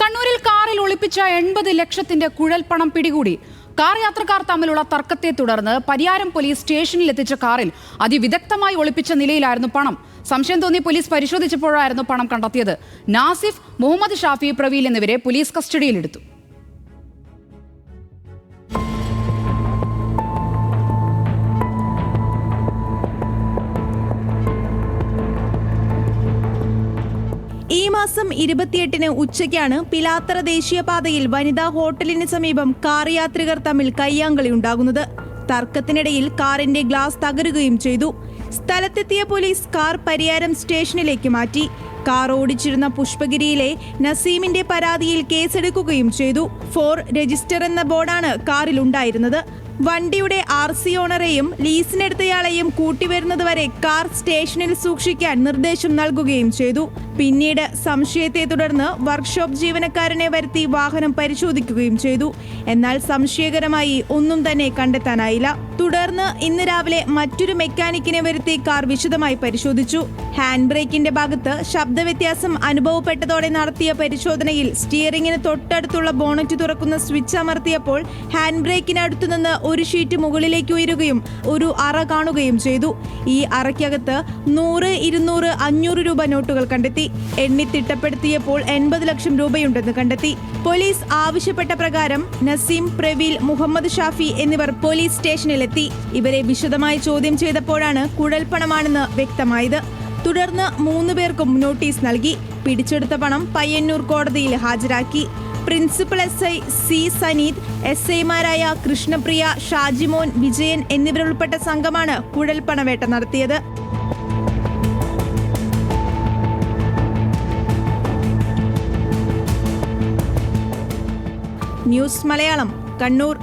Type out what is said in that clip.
കണ്ണൂരിൽ കാറിൽ ഒളിപ്പിച്ച എൺപത് ലക്ഷത്തിന്റെ കുഴൽപ്പണം പിടികൂടി. കാർ യാത്രക്കാർ തമ്മിലുള്ള തർക്കത്തെ തുടർന്ന് പരിയാരം പോലീസ് സ്റ്റേഷനിൽ എത്തിച്ച കാറിൽ അതിവിദഗ്ധമായി ഒളിപ്പിച്ച നിലയിലായിരുന്നു പണം. സംശയം തോന്നി പോലീസ് പരിശോധിച്ചപ്പോഴായിരുന്നു പണം കണ്ടെത്തിയത്. നാസിഫ് മുഹമ്മദ് ഷാഫി പ്രവീൽ എന്നിവരെ പോലീസ് കസ്റ്റഡിയിലെടുത്തു. ഈ മാസം ഇരുപത്തിയെട്ടിന് ഉച്ചയ്ക്കാണ് പിലാത്തറ ദേശീയപാതയിൽ വനിതാ ഹോട്ടലിന് സമീപം കാർ യാത്രികർ തമ്മിൽ കയ്യാങ്കളി ഉണ്ടാകുന്നത്. തർക്കത്തിനിടയിൽ കാറിന്റെ ഗ്ലാസ് തകരുകയും ചെയ്തു. സ്ഥലത്തെത്തിയ പോലീസ് കാർ പരിയാരം സ്റ്റേഷനിലേക്ക് മാറ്റി. കാർ ഓടിച്ചിരുന്ന പുഷ്പഗിരിയിലെ നസീമിന്റെ പരാതിയിൽ കേസെടുക്കുകയും ചെയ്തു. ഫോർ രജിസ്റ്റർ എന്ന ബോർഡാണ് കാറിൽ ഉണ്ടായിരുന്നത്. വണ്ടിയുടെ ആർ സി ഓണറെയും ലീസിനെടുത്തയാളെയും കൂട്ടിവരുന്നതുവരെ കാർ സ്റ്റേഷനിൽ സൂക്ഷിക്കാൻ നിർദ്ദേശം നൽകുകയും ചെയ്തു. പിന്നീട് സംശയത്തെ തുടർന്ന് വർക്ക്ഷോപ്പ് ജീവനക്കാരനെ വരുത്തി വാഹനം പരിശോധിക്കുകയും ചെയ്തു. എന്നാൽ സംശയകരമായി ഒന്നും തന്നെ കണ്ടെത്താനായില്ല. തുടർന്ന് ഇന്ന് രാവിലെ മറ്റൊരു മെക്കാനിക്കിനെ വരുത്തി കാർ വിശദമായി പരിശോധിച്ചു. ഹാൻഡ് ബ്രേക്കിന്റെ ഭാഗത്ത് ശബ്ദവ്യത്യാസം അനുഭവപ്പെട്ടതോടെ നടത്തിയ പരിശോധനയിൽ സ്റ്റിയറിംഗിന് തൊട്ടടുത്തുള്ള ബോണറ്റ് തുറക്കുന്ന സ്വിച്ച് അമർത്തിയപ്പോൾ ഹാൻഡ് ബ്രേക്കിനടുത്തു നിന്ന് ഒരു ഷീറ്റ് മുകളിലേക്ക് ഉയരുകയും ഒരു അറ കാണുകയും ചെയ്തു. ഈ അറയ്ക്കകത്ത് നൂറ് ഇരുന്നൂറ് അഞ്ഞൂറ് രൂപ നോട്ടുകൾ കണ്ടെത്തി. എണ്ണി തിട്ടപ്പെടുത്തിയപ്പോൾ എൺപത് ലക്ഷം രൂപയുണ്ടെന്ന് കണ്ടെത്തി. പോലീസ് ആവശ്യപ്പെട്ട പ്രകാരം നസീം പ്രവീൽ മുഹമ്മദ് ഷാഫി എന്നിവർ പോലീസ് സ്റ്റേഷനിലെത്തി. ഇവരെ വിശദമായി ചോദ്യം ചെയ്തപ്പോഴാണ് കുഴൽപ്പണമാണെന്ന് വ്യക്തമായത്. തുടർന്ന് മൂന്ന് പേർക്കും നോട്ടീസ് നൽകി. പിടിച്ചെടുത്ത പണം പയ്യന്നൂർ കോടതിയിൽ ഹാജരാക്കി. Principal S I C Saneeth S ഐമാരായ കൃഷ്ണപ്രിയ ഷാജിമോൻ വിജയൻ എന്നിവരുൾപ്പെട്ട സംഘമാണ് കുഴൽപ്പണവേട്ട നടത്തിയത്. ന്യൂസ് മലയാളം കണ്ണൂർ.